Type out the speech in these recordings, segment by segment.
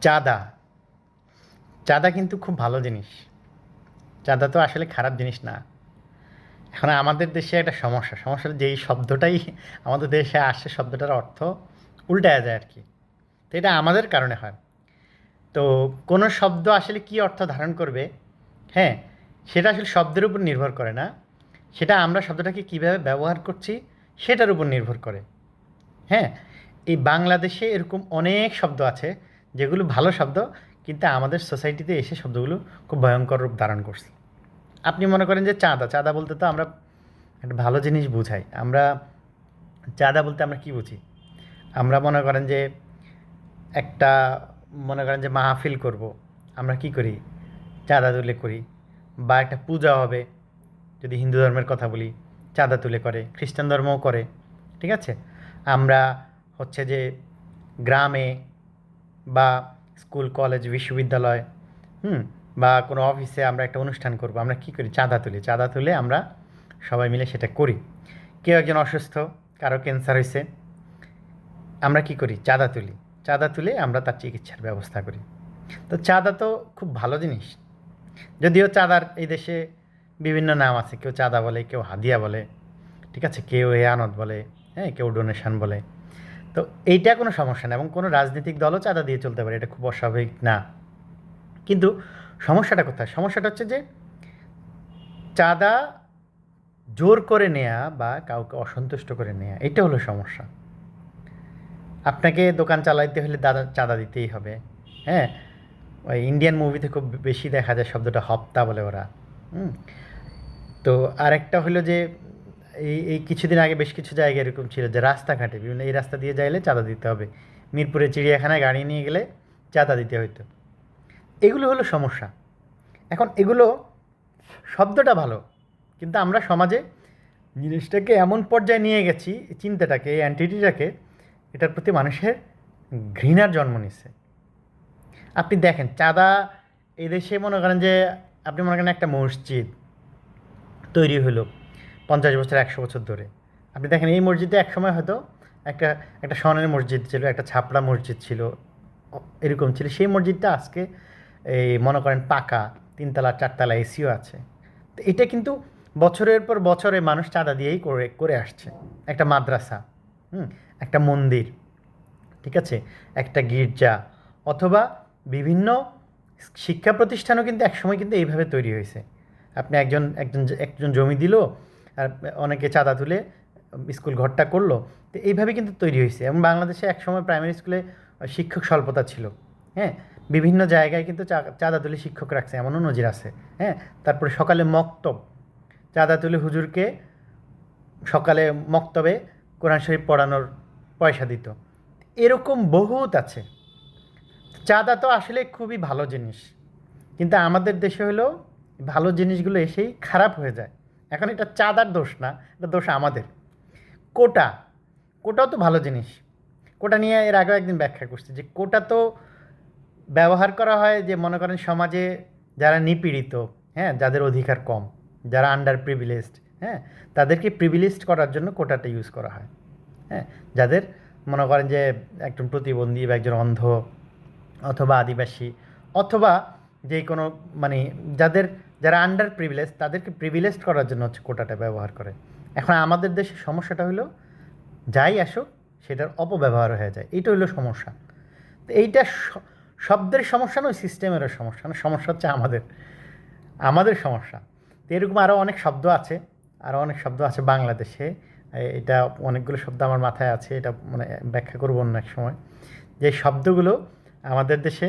চাঁদা। চাঁদা কিন্তু খুব ভালো জিনিস। চাঁদা তো আসলে খারাপ জিনিস না। এখন আমাদের দেশে একটা সমস্যা। সমস্যা হলো যে এই শব্দটাই আমাদের দেশে আসে শব্দটার অর্থ উল্টায়া যায় আর কি তো এটা আমাদের কারণে হয়। তো কোনো শব্দ আসলে কী অর্থ ধারণ করবে? হ্যাঁ সেটা আসলে শব্দের উপর নির্ভর করে না। সেটা আমরা শব্দটাকে কীভাবে ব্যবহার করছি, সেটার উপর নির্ভর করে। হ্যাঁ এই বাংলাদেশে এরকম অনেক শব্দ আছে যেগুলো ভালো শব্দ, কিন্তু আমাদের সোসাইটিতে এসে শব্দগুলো খুব ভয়ঙ্কর রূপ ধারণ করছে। আপনি মনে করেন যে চাঁদা চাঁদা বলতে তো আমরা একটা ভালো জিনিস বুঝাই। আমরা চাঁদা বলতে আমরা কি বুঝি? আমরা মনে করেন যে একটা, মনে করেন যে মাহফিল করব। আমরা কি করি? চাঁদা তুলে করি। বা একটা পূজা হবে, যদি হিন্দু ধর্মের কথা বলি, চাঁদা তুলে করে, খ্রিস্টান ধর্মও করে, ঠিক আছে? আমরা হচ্ছে যে গ্রামে বা স্কুল, কলেজ, বিশ্ববিদ্যালয়, হুম, বা কোনো অফিসে আমরা একটা অনুষ্ঠান করব, আমরা কি করি? চাঁদা তুলি। চাঁদা তুলে আমরা সবাই মিলে সেটা করি। কেউ একজন অসুস্থ, কারও ক্যান্সার হয়েছে আমরা কি করি? চাঁদা তুলি। চাঁদা তুলে আমরা তার চিকিৎসার ব্যবস্থা করি। তো চাঁদা তো খুব ভালো জিনিস। যদিও চাঁদার এই দেশে বিভিন্ন নাম আছে। কেউ চাঁদা বলে, কেউ হাদিয়া বলে, ঠিক আছে? কেউ এয়ানত বলে হ্যাঁ কেউ ডোনেশন বলে। তো এইটা কোনো সমস্যা না এবং কোনো রাজনৈতিক দলও চাঁদা দিয়ে চলতে পারে, এটা খুব অস্বাভাবিক না। কিন্তু সমস্যাটা কোথায়? সমস্যাটা হচ্ছে যে চাঁদা জোর করে নেয়া বা কাউকে অসন্তুষ্ট করে নেয়া, এটা হলো সমস্যা। আপনাকে দোকান চালাইতে হলে দাদা, চাঁদা দিতেই হবে। হ্যাঁ? ওই ইন্ডিয়ান মুভিতে খুব বেশি দেখা যায় শব্দটা হপ্তা বলে ওরা। হুম? তো আরেকটা হলো যে এই এই কিছুদিন আগে বেশ কিছু জায়গা এরকম ছিল যে রাস্তাঘাটে, বিভিন্ন এই রাস্তা দিয়ে যাইলে চাঁদা দিতে হবে। মিরপুরে চিড়িয়াখানায় গাড়ি নিয়ে গেলে চাঁদা দিতে হইতো। এগুলো হলো সমস্যা। এখন এগুলো শব্দটা ভালো, কিন্তু আমরা সমাজে জিনিসটাকে এমন পর্যায়ে নিয়ে গেছি, চিন্তাটাকে, এই অ্যান্টিটিটাকে এটার প্রতি মানুষের ঘৃণার জন্ম নিচ্ছে আপনি দেখেন, চাঁদা এদেশে মনে করেন যে, আপনি মনে করেন একটা মসজিদ তৈরি হলো পঞ্চাশ বছর, একশো বছর ধরে। আপনি দেখেন এই মসজিদে একসময় হয়তো একটা একটা স্বর্ণের মসজিদ ছিল, একটা ছাপড়া মসজিদ ছিল এরকম ছিল। সেই মসজিদটা আজকে এই, মনে করেন পাকা, তিনতলা, চারতলা এসিও আছে। তো এটা কিন্তু বছরের পর বছরে মানুষ চাঁদা দিয়েই করে করে আসছে। একটা মাদ্রাসা, হুম, একটা মন্দির, ঠিক আছে? একটা গির্জা, অথবা বিভিন্ন শিক্ষা প্রতিষ্ঠানও কিন্তু একসময় কিন্তু এইভাবে তৈরি হয়েছে। আপনি একজন একজন একজন জমি দিল আর অনেকে চাঁদা তুলে স্কুল ঘরটা করল। তো এইভাবে কিন্তু তৈরি হয়েছে এবং বাংলাদেশে একসময় প্রাইমারি স্কুলে শিক্ষক স্বল্পতা ছিল। হ্যাঁ বিভিন্ন জায়গায় কিন্তু চাঁদা তুলে শিক্ষক রাখছে এমনও নজির আছে। হ্যাঁ তারপরে সকালে মক্তব, চাঁদা তুলে হুজুরকে সকালে মক্তবে কোরআন শরীফ পড়ানোর পয়সা দিত। এরকম বহুত আছে। চাঁদা তো আসলে খুবই ভালো জিনিস। কিন্তু আমাদের দেশে হলো ভালো জিনিসগুলো এসেই খারাপ হয়ে যায়। এখন এটা চাঁদার দোষ না, এটা দোষ আমাদের। কোটা, কোটাও তো ভালো জিনিস। কোটা নিয়ে এর আগেও একদিন ব্যাখ্যা করছি যে কোটা তো ব্যবহার করা হয় যে মনে করেন সমাজে যারা নিপীড়িত হ্যাঁ যাদের অধিকার কম, যারা আন্ডার প্রিভিলেজড হ্যাঁ তাদেরকে প্রিভিলেজড করার জন্য কোটাটা ইউজ করা হয়। হ্যাঁ যাদের মনে করেন যে একজন প্রতিবন্ধী বা একজন অন্ধ অথবা আদিবাসী অথবা যে কোনো মানে যাদের যারা আন্ডার প্রিভিলেজ তাদেরকে প্রিভিলেজড করার জন্য হচ্ছে কোটাটা ব্যবহার করে। এখন আমাদের দেশে সমস্যাটা হলো, যাই আসুক, সেটার অপব্যবহার হয়ে যায়। এইটা হলো সমস্যা। তো এইটা শব্দের সমস্যা নয় সিস্টেমেরও সমস্যা না সমস্যা হচ্ছে আমাদের। আমাদের সমস্যা। তো এরকম আরও অনেক শব্দ আছে আরও অনেক শব্দ আছে বাংলাদেশে। এটা অনেকগুলো শব্দ আমার মাথায় আছে, এটা মানে ব্যাখ্যা করব অন্য এক সময়। যে শব্দগুলো আমাদের দেশে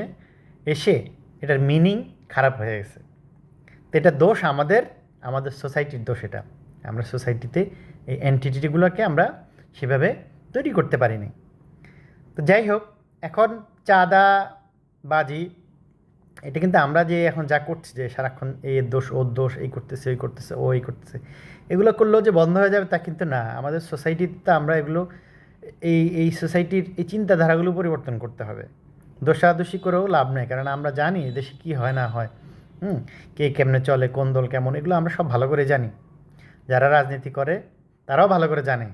এসে এটার মিনিং খারাপ হয়ে গেছে। এটা দোষ আমাদের আমাদের সোসাইটির দোষ এটা। আমরা সোসাইটিতে এই অ্যান্টিটিগুলোকে আমরা সেভাবে তৈরি করতে পারিনি। তো যাই হোক, এখন চাঁদা বাজি, এটা কিন্তু আমরা যে এখন যা করছি যে সারাক্ষণ এই দোষ ওর দোষ, এই করতেছে, ওই করতেছে, ও এই করতেছে, এগুলো করলেও যে বন্ধ হয়ে যাবে তা কিন্তু না। আমাদের সোসাইটিতে আমরা এগুলো, এই এই সোসাইটির এই চিন্তাধারাগুলো পরিবর্তন করতে হবে। দোষাদোষি করেও লাভ নেই, কারণ আমরা জানি দেশে কী হয় না হয়। হুম, কে কেমনে চলে, কোন দল কেমন, এগুলো আমরা সব ভালো করে জানি। যারা রাজনীতি করে, তারাও ভালো করে জানে।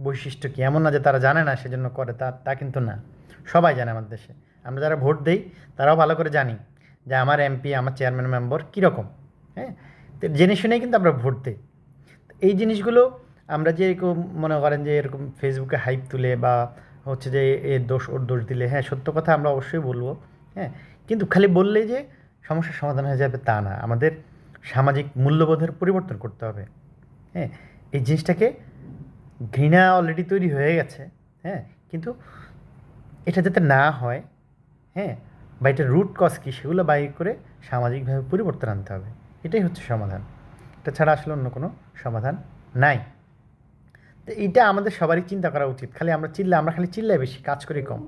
বৈশিষ্ট্য কী, এমন না যে তারা জানে না, সেজন্য করে, তা তা কিন্তু না। সবাই জানে আমাদের দেশে। আমরা যারা ভোট দেই, তারাও ভালো করে জানি যে আমার এমপি, আমার চেয়ারম্যান মেম্বার কীরকম হ্যাঁ? তো জেনে শুনেই কিন্তু আমরা ভোট দিই। এই জিনিসগুলো আমরা যে এরকম মনে করেন যে এরকম ফেসবুকে হাইপ তুলে বা হচ্ছে যে এর দোষ, ওর দোষ দিলে হ্যাঁ সত্য কথা আমরা অবশ্যই বলব হ্যাঁ? কিন্তু খালি বললেই যে সমস্যার সমাধান হয়ে যাবে তা না। আমাদের সামাজিক মূল্যবোধের পরিবর্তন করতে হবে। হ্যাঁ এই জিনিসটাকে ঘৃণা অলরেডি তৈরি হয়ে গেছে হ্যাঁ কিন্তু এটা যাতে না হয় হ্যাঁ বা এটার রুট কজ কী সেগুলো বাইর করে সামাজিকভাবে পরিবর্তন আনতে হবে। এটাই হচ্ছে সমাধান। এটা ছাড়া আসলে অন্য কোনো সমাধান নাই। তো এটা আমাদের সবারই চিন্তা করা উচিত। খালি আমরা চিল্লা, আমরা খালি চিল্লাই বেশি, কাজ করি কম।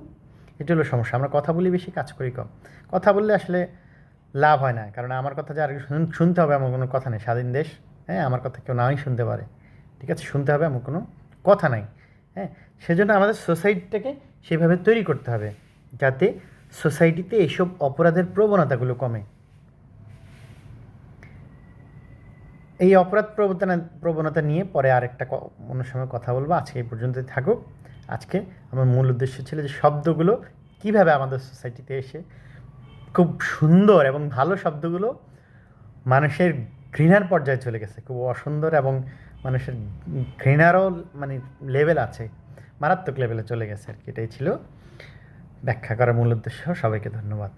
এটা হলো সমস্যা। আমরা কথা বলি বেশি, কাজ করি কম। কথা বললে আসলে লাভ হয় না। কারণ আমার কথা যে আর শুনতে হবে এমন কোনো কথা নেই। স্বাধীন দেশ হ্যাঁ আমার কথা কেউ নাই শুনতে পারে। ঠিক আছে, শুনতে হবে এমন কোনো কথা নাই হ্যাঁ। সেজন্য আমাদের সোসাইটিটাকে সেভাবে তৈরি করতে হবে যাতে সোসাইটিতে এইসব অপরাধের প্রবণতাগুলো কমে। এই অপরাধ প্রবণতা প্রবণতা নিয়ে পরে আরেকটা অন্য সময় কথা বলব। আজকে এই পর্যন্তই থাকুক। আজকে আমার মূল উদ্দেশ্য ছিল যে শব্দগুলো কীভাবে আমাদের সোসাইটিতে এসে খুব সুন্দর এবং ভালো শব্দগুলো মানুষের ঘৃণার পর্যায়ে চলে গেছে। খুব অসুন্দর এবং মানুষের ঘৃণারও মানে লেভেল আছে, মারাত্মক লেভেলে চলে গেছে আর কি। এটাই ছিল ব্যাখ্যা করার মূল উদ্দেশ্য। সবাইকে ধন্যবাদ।